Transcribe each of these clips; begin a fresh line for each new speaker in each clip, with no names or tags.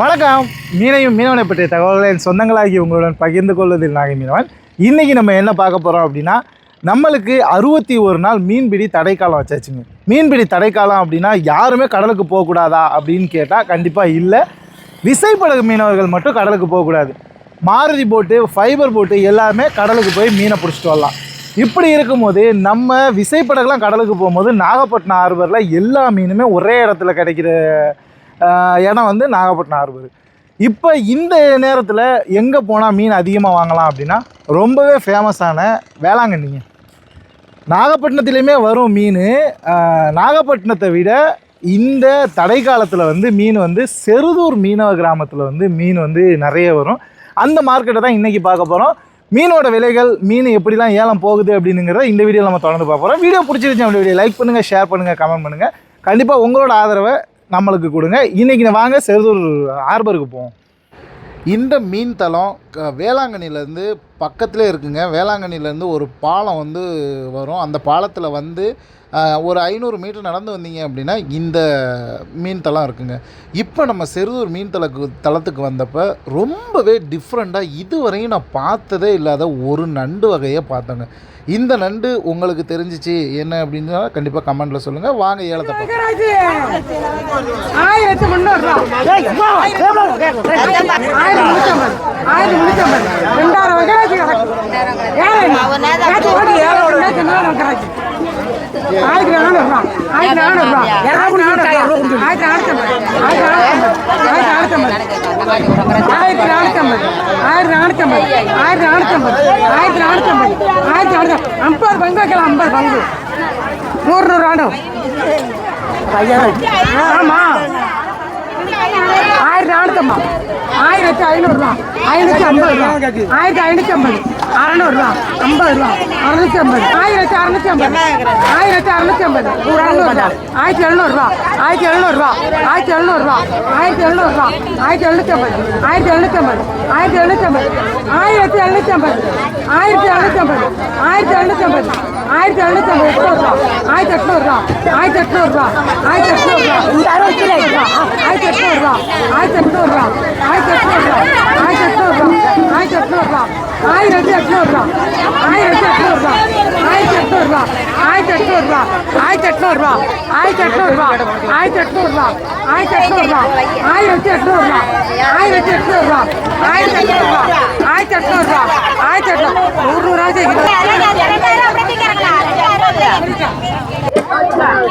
வணக்கம். மீனையும் மீனவனை பற்றிய தகவல்களை என் சொந்தங்களாகி உங்களுடன் பகிர்ந்து கொள்வதில் நாகை மீனவன். இன்றைக்கி நம்ம என்ன பார்க்க போகிறோம் அப்படின்னா நம்மளுக்கு அறுபத்தி ஒரு நாள் மீன்பிடி தடைக்காலம் வச்சாச்சுங்க. மீன்பிடி தடைக்காலம் அப்படின்னா யாருமே கடலுக்கு போகக்கூடாதா அப்படின்னு கேட்டால் கண்டிப்பாக இல்லை. விசைப்படகு மீனவர்கள் மட்டும் கடலுக்கு போகக்கூடாது. மாருதி போட்டு ஃபைபர் போட்டு எல்லாமே கடலுக்கு போய் மீனை பிடிச்சிட்டு வரலாம். இப்படி இருக்கும்போது நம்ம விசைப்படகுலாம் கடலுக்கு போகும்போது நாகப்பட்டினம் ஆர்வரில் எல்லா மீனுமே ஒரே இடத்துல கிடைக்கிற இடம் வந்து நாகப்பட்டினம் ஹார்பர் இப்போ இந்த நேரத்தில் எங்கே போனால் மீன் அதிகமாக வாங்கலாம் அப்படின்னா ரொம்பவே ஃபேமஸான வேளாங்கண்ணிங்க. நாகப்பட்டினத்துலேயுமே வரும் மீன். நாகப்பட்டினத்தை விட இந்த தடை காலத்தில் வந்து மீன் வந்து செருதூர் மீனவ கிராமத்தில் வந்து மீன் வந்து நிறைய வரும். அந்த மார்க்கெட்டை தான் இன்றைக்கி பார்க்க போகிறோம் மீனோட விலைகள் மீன் எப்படிலாம் ஏலம் போகுது அப்படிங்கிறத இந்த வீடியோ நம்ம தொடர்ந்து பார்க்குறோம் வீடியோ பிடிச்சிருச்சு அப்படி வீடியோ லைக் பண்ணுங்கள் ஷேர் பண்ணுங்கள் கமெண்ட் பண்ணுங்கள் கண்டிப்பாக உங்களோட ஆதரவை நம்மளுக்கு கொடுங்க. இன்றைக்கி வாங்க செருதூர் ஹார்பருக்கு போவோம். இந்த மீன் தளம் க- வேளாங்கண்ணிலேருந்து பக்கத்திலே இருக்குங்க. வேளாங்கண்ணிலேருந்து ஒரு பாலம் வந்து வரும். அந்த பாலத்தில் வந்து ஒரு ஐநூறு மீட்டர் நடந்து வந்தீங்க அப்படின்னா இந்த மீன் தளம் இருக்குங்க. இப்போ நம்ம செருதூர் மீன் தளக்கு தளத்துக்கு வந்தப்போ ரொம்பவே டிஃப்ரெண்ட்டாக இதுவரையும் நான் பார்த்ததே இல்லாத ஒரு நண்டு வகையை பார்த்தேங்க. இந்த நண்டு உங்களுக்கு தெரிஞ்சிச்சு என்ன அப்படின்னா கண்டிப்பாக கமெண்ட்டில் சொல்லுங்கள் வாங்க ஏலத்தை பார்ப்போம்.
ஆயிரத்தி முன்னூத்தி ஐம்பது ரெண்டாயிரம் வகையாச்சு கிடக்கு ஓடி ஏழோட கிடக்கு ஆயிரத்தி நானூறுபா ஆயிரத்தி நானூறுபா இரநூறு நானூறுபா ஆயிரத்தி நானூத்தி ஐம்பது ஆயிரத்தி நானூத்தி ஐம்பது ஆயிரத்தி நானூத்தி ஐம்பது ஆயிரத்தி நானூத்தி ஐம்பது ஆயிரத்தி நானூத்தி ஐம்பது ஆயிரத்தி நானூத்தி ஐம்பது ஆயிரத்தி நானூத்தி ஐம்பது பங்கு வைக்கலாம் ஐம்பது பங்கு நூறு நூறு ஆடும் ஐயா ஆயிரத்தி நானூத்தம்பது ஆயிரத்தி ஐநூறுரூவா ஐநூற்றி ஐம்பது ரூபா. ஆயிரத்தி ஐநூற்றி ஐம்பது. அறநூறுவா ஐம்பது ரூபா. அறுநூத்தி ஐம்பது. ஆயிரத்தி அறுநூத்தி ஐம்பது. ஆயிரத்தி அறுநூத்தி ஐம்பது. ஒரு அறுநூறுவா ஆயிரத்தி எழுநூறுரூவா ஆயிரத்தி எழுநூறுவா ஆயிரத்தி எழுநூறுரூவா ஆயிரத்தி எழுநூறுரூவா ஆயிரத்தி எழுநூற்றி ஐம்பது. ஆயிரத்தி எழுநூற்றி ஐம்பது. ஆயிரத்தி எழுநூற்றி ஐம்பது. ஆயிரத்தி எழுநூற்றி ஐம்பது. ஆயிரத்தி எழுநூற்றி ஐம்பது. ஆயிரத்தி எழுநூற்றி ஐம்பது. ஆயிரத்தி எழுநூத்தி ஐம்பது எட்நூறுவா ஆயிரத்தி எட்நூறுவா ஆயிரத்தி எட்நூறுவா ஆயிரத்தி எட்நூறுவா இந்த அறுபத்தி ரூபா ஆயிரத்தி எட்நூறுவா ஆயிரத்தி எட்நூறுவா ஆயிரத்தி எட்நூறுவா ஆயிரத்தி எட்நூறுவா ஆயிரத்தி எட்நூறுவா ஆயிரத்தி எட்நூறுவா ஆயிரத்தி எட்நூறுவா ஆயிரத்தி எட்நூறுவா ஆயிரத்தி எட்நூறுவா ஆயிரத்தி எட்நூறுவா ஆயிரத்தி எட்நூறுவா ஆயிரத்தி எட்நூறுவா ஆயிரத்தி எட்நூறுவா ஆயிரத்தி எட்நூறுவா ஆயிரத்தி எட்நூறுவா ஆயிரத்தி எட்நூறுவா ஆயிரத்தி எட்நூறுவா ஆயிரத்தி எட்நூறு நூறு கலக்கணும்.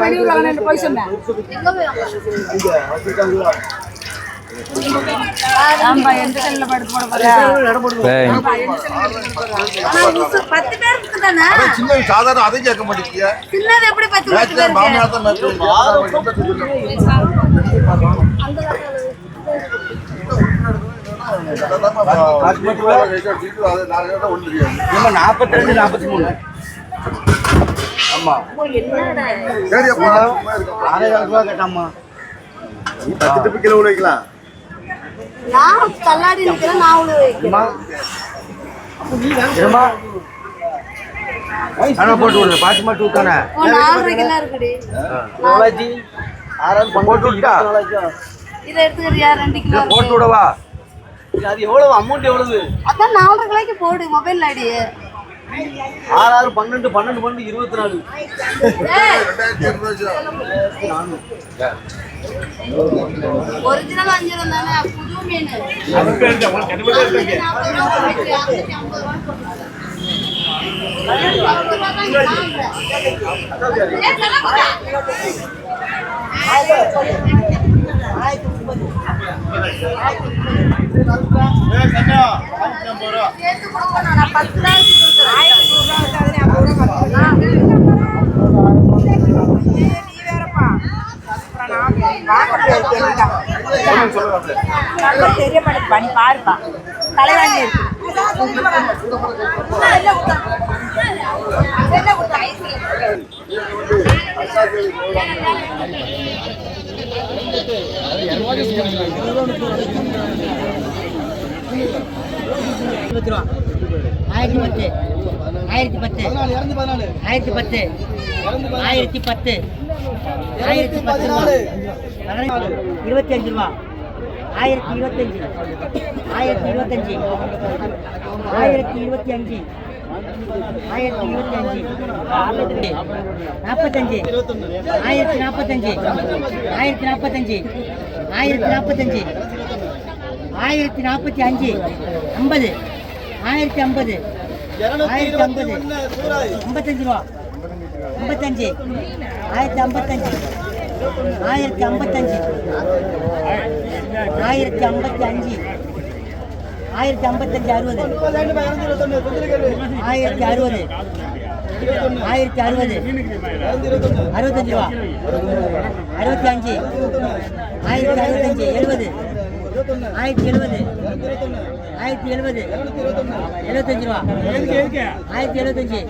வெளியூர்ல போய் சொன்னேன் ஆமா எந்த செல்ல படுத்து போட போறேன்
பத்து பேருக்கு தானே
சின்ன சாதாரண அதை கேட்க மாட்டேங்க
சின்னது சாதாரண அதை கேட்க
மாட்டேங்க மாமியார் தான்
நாற்பத்தி மூணு ஆமா. சரி அப்பா கேட்டாமா
பத்து கிலோ உழைக்கலாம்
நான் தள்ளாடி நிக்கிறேன் நான்
இருமா ஆனா போட்டு விடுங்க
கிலோ இருக்குடி.
நாலாச்சி ஆறாவது போட்டு விட்டா
இதை எடுத்துக்கிறியா ரெண்டு கிலோ
போட்டு விடவா? அது எவ்வளவு? அமௌண்ட் எவ்வளவு?
அதான் நாலரை கிலோக்கு போடு மொபைல் அடி.
ஆறு ஆறு பன்னெண்டு பன்னெண்டு பன்னெண்டு இருபத்தி நாலு
ஒரிஜினல் தானே? புது மீன். ரூபாய்க்கு
தெரியப்படுது பண்ணி பாருப்பா தலைவாணி இருக்கு
என்ன ரூபா ஆயிரத்தி பத்து. ஆயிரத்தி பத்து. ஆயிரத்தி பத்து. ஆயிரத்தி பத்து. ஆயிரத்தி பத்து இருபத்தி அஞ்சு ரூபா. ஆயிரத்தி இருபத்தஞ்சு ஆயிரத்தி இருபத்தஞ்சு ஆயிரத்தி இருபத்தி அஞ்சு ஆயிரத்தி இருபத்தி அஞ்சு நாற்பத்தஞ்சு. ஆயிரத்தி நாற்பத்தஞ்சு. ஆயிரத்தி நாற்பத்தஞ்சு. ஆயிரத்தி நாற்பத்தஞ்சு. ஆயிரத்தி நாற்பத்தி அஞ்சு. ஐம்பது. ஆயிரத்தி ஐம்பது. ஆயிரத்தி ஐம்பது. ஐம்பத்தஞ்சு ரூபா. ஐம்பத்தஞ்சு. ஆயிரத்தி ஐம்பத்தஞ்சு. ஆயிரத்தி ஐம்பத்தஞ்சு. ஆயிரத்தி ஐம்பத்தி அஞ்சு. ஆயிரத்தி ஐம்பத்தஞ்சு அறுபது. ஆயிரத்தி அறுபது. ஆயிரத்தி அறுபது. அறுபத்தஞ்சு ரூபா. அறுபத்தி அஞ்சு. ஆயிரத்தி அறுபத்தஞ்சு எழுபது. ஆயிரத்தி எழுபது. ஆயிரத்தி எழுபது. எழுபத்தஞ்சு ரூபா. ஆயிரத்தி எழுபத்தஞ்சு.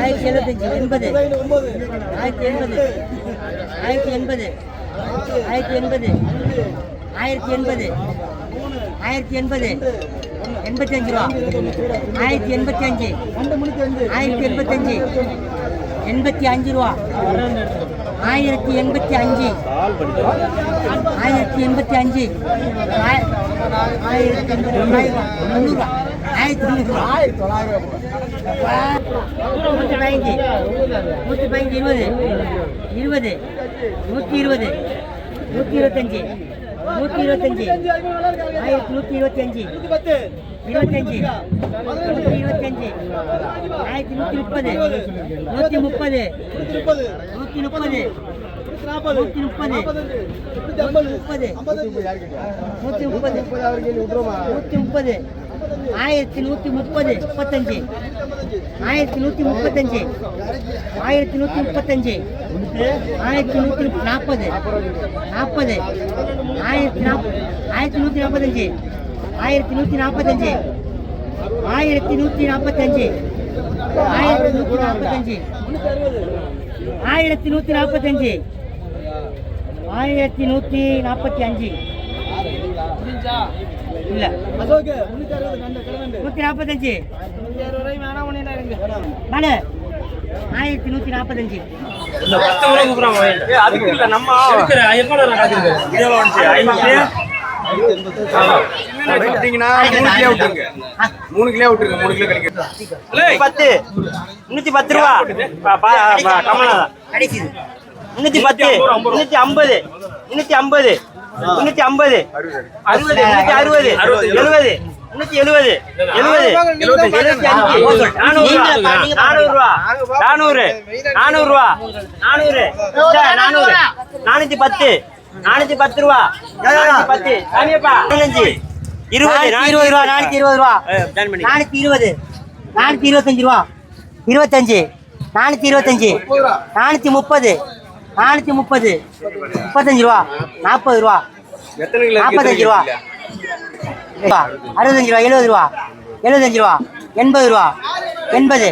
ஆயிரத்தி எழுபத்தஞ்சு எண்பது. ஆயிரத்தி எண்பது. ஆயிரத்தி எண்பது. ஆயிரத்தி எண்பது. ஆயிரத்தி எண்பது. ஆயிரத்தி எண்பது. எண்பத்தஞ்சு ரூபா. ஆயிரத்தி எண்பத்தி அஞ்சு. ஆயிரத்தி எண்பத்தஞ்சு எண்பத்தி அஞ்சு. ரூபா ஆயிரத்தி எண்பத்தி அஞ்சு. ஆயிரத்தி எண்பத்தி அஞ்சு. ஆயிரத்தி எண்பத்தி முந்நூறுரூவா ஆயிரத்தி தொண்ணூறுரூவா நூற்றி பதினஞ்சு நூற்றி பதினஞ்சு. இருபது இருபது. நூற்றி இருபது. நூற்றி இருபத்தஞ்சு. நூற்றி இருபத்தஞ்சு ஆயிரத்தி நூற்றி இருபத்தி அஞ்சு இருபத்தஞ்சு நூற்றி இருபத்தஞ்சு ஆயிரத்தி நூற்றி முப்பது நூற்றி முப்பது நூற்றி முப்பது நூற்றி முப்பது முப்பது நூற்றி முப்பது நூற்றி முப்பது ஆயிரத்தி நூற்றி முப்பது முப்பத்தஞ்சு ஆயிரத்தி நூற்றி முப்பத்தஞ்சு ஆயிரத்தி நூற்றி முப்பத்தஞ்சு ஆயிரத்தி நூற்றி நாற்பது நாற்பது ஆயிரத்தி நாற்பது ஆயிரத்தி நூற்றி நாற்பத்தஞ்சு ஆயிரத்தி நூற்றி நாற்பத்தஞ்சு ஆயிரத்தி நூற்றி நாற்பத்தஞ்சு ஆயிரத்தி நூற்றி நாற்பத்தஞ்சு ஆயிரத்தி நூற்றி நாற்பத்தஞ்சு ஆயிரத்தி நூற்றி நாற்பத்தி அஞ்சு இல்ல. நூற்றி நாற்பத்தஞ்சு மனு ஆயிரத்தி நூற்றி நாற்பத்தஞ்சு
மூணு கிலோ விட்டுருங்க. மூணு கிலோ விட்டுருங்க மூணு கிலோ கிடைக்கும்.
பத்து முன்னூத்தி பத்து ரூபா. முன்னூத்தி பத்து. முன்னூத்தி ஐம்பது. முன்னூத்தி ஐம்பது. முன்னூத்தி ஐம்பது. அறுபது முன்னூத்தி அறுபது. எழுபது. முன்னூத்தி எழுபது. எழுபது. எழுபத்தி அஞ்சு நானூறு. நானூறு. ரூபா நானூறு. நானூறு. ரூபா நானூறு. நானூறு நானூத்தி பத்து. நானூத்தி பத்து ரூபா. நானூத்தி பத்து. பதினஞ்சு. இருபது.
இருபது. ரூபா. நானூற்றி இருபது ரூபா நானூற்றி இருபது. நானூற்றி இருபத்தஞ்சு ரூபா. இருபத்தஞ்சு. நானூற்றி இருபத்தஞ்சு. நானூற்றி முப்பது. நானூற்றி முப்பது. முப்பத்தஞ்சு ரூபா. நாற்பது ரூபா.
எத்தனை கிலோ
நாற்பத்தஞ்சு ரூபா. ரூபா. அறுபத்தஞ்சு ரூபா எழுபது ரூபா. எழுபத்தஞ்சு ரூபா. எண்பது ரூபா. எண்பது.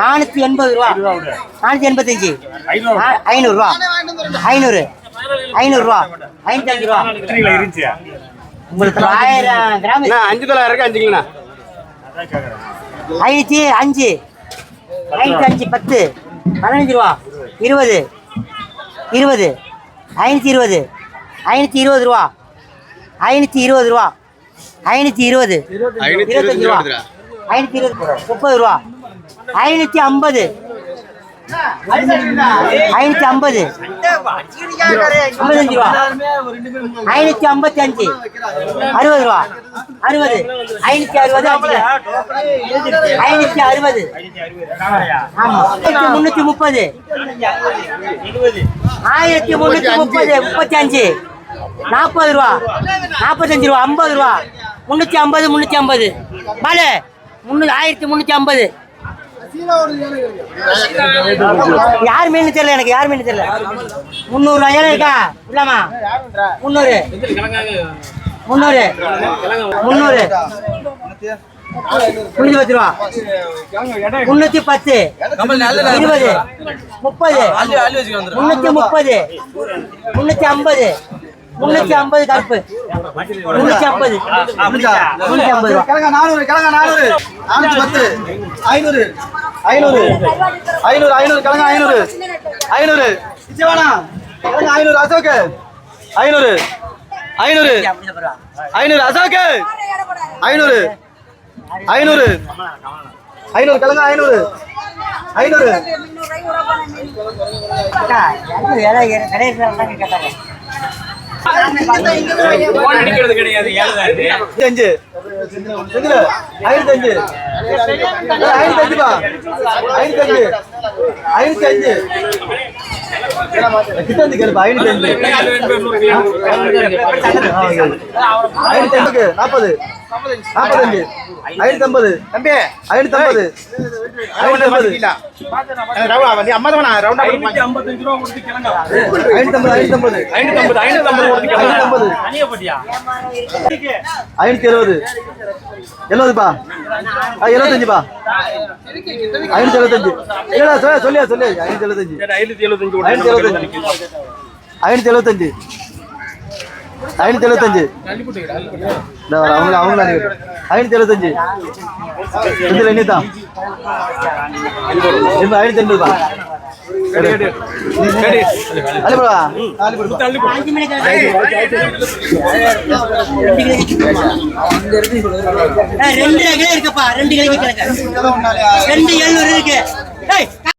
நானூற்றி எண்பது ரூபா. நானூற்றி எண்பத்தஞ்சு. ஐநூறுரூவா ஐநூறு ஐநூறுரூவா ஐநூத்தஞ்சு ரூபா. உங்களுக்கு ஆயிரம் கிராம்.
அஞ்சு தொள்ளாயிரம் இருக்கு அஞ்சு கிலோண்ணா.
ஐநூற்றி அஞ்சு. ஐநூற்றி அஞ்சு பத்து. பதினஞ்சு ரூபா. இருபது. இருபது. ஐநூற்றி இருபது. ஐநூற்றி இருபது ரூபா. ஐநூற்றி இருபது ரூபா. ஐநூற்றி இருபது. இருபத்தஞ்சு ரூபா. ஐநூற்றி இருபது முப்பது ரூபா. ஐநூற்றி ஐம்பது. ஐநூற்றி ஐம்பது. ஐம்பத்தஞ்சு ரூபா. ஐநூத்தி ஐம்பத்தி அஞ்சு அறுபது ரூபா. அறுபது. ஐநூத்தி அறுபது ஐநூத்தி அறுபது. ஆமா. முன்னூத்தி முப்பது. ஆயிரத்தி முன்னூத்தி முப்பது முப்பத்தி அஞ்சு நாற்பது ரூபா. நாற்பத்தஞ்சு ரூபா ஐம்பது ரூபா. முன்னூத்தி ஐம்பது முன்னூத்தி ஐம்பது. பாலு முன்னூறு ஆயிரத்தி முன்னூத்தி ஐம்பது. யார் மீன் தெரியல எனக்கு? யார் மீன் தெரியல? முந்நூறு ரூபாய் இருக்கா? இல்லாமா? முந்நூறு. முந்நூறு. முந்நூறு. முன்னூத்தி பத்து ரூபா முன்னூத்தி பத்து. இருபது. முப்பது. முன்னூத்தி முப்பது. முன்னூத்தி ஐம்பது. முன்னூத்தி ஐம்பது கருப்பு. முன்னூத்தி ஐம்பது. முன்னூத்தி ஐம்பது
நானூறு கிழங்க நானூறு. நானூத்தி பத்து. ஐநூறு. ஐநூறு. ஐநூறு. ஐநூறு கிழங்கா ஐநூறு. ஐநூறு. நிச்சயமாண்ணா கிழங்கா ஐநூறு. அசோக்கு ஐநூறு. ஐநூறு. ஐநூறு. அசோக்கு ஐநூறு. ஐநூறு. ஐநூறு. கிழங்கா ஐநூறு. ஐநூறு.
அக்கா,
அடிக்கிறது கிடையாது
அஞ்சு அஞ்சு அஞ்சுப்பா அஞ்சு அஞ்சு கிட்ட வந்து கேளுப்பா அஞ்சு அஞ்சுக்கு நாற்பது. நாற்பத்தஞ்சு. ஐநூத்தி ஐம்பது தம்பி. ஐநூத்தி ஐம்பது ஐநூத்தி ஐம்பது
ஐநூத்தி ஐம்பத்தஞ்சு ரூபா கொடுத்து கிளங்க
ஐநூத்தி ஐம்பது ஐநூத்தி ஐம்பது
ஐநூத்தி ஐம்பது ஐநூத்தி ஐம்பது கொடுத்து
ஐநூத்தி
கிளங்க
ஐம்பது
தனியப்பட்டியா?
ஐநூத்தி எழுபது எழுபதுப்பா ஆ, எழுபத்தஞ்சுப்பா ஐநூத்தி எழுபத்தஞ்சு இல்லடா சொல்ல சொல்லியா. சொல்லு ஐநூத்தி எழுபத்தஞ்சு
சரி ஐநூத்தி எழுபத்தஞ்சு
ஐநூத்தி எழுபத்தஞ்சு ஐநூத்தி எழுபத்தஞ்சு. அவங்கள அவங்கள ஐநூத்தி எழுபத்தஞ்சு. செந்தில் எண்ணித்தான் எண்பது ஐநூத்தி
அஞ்சு மணிக்கு ரெண்டு இருக்குப்பா. ரெண்டு ரெண்டு எழுநூறு இருக்கு. ஏய்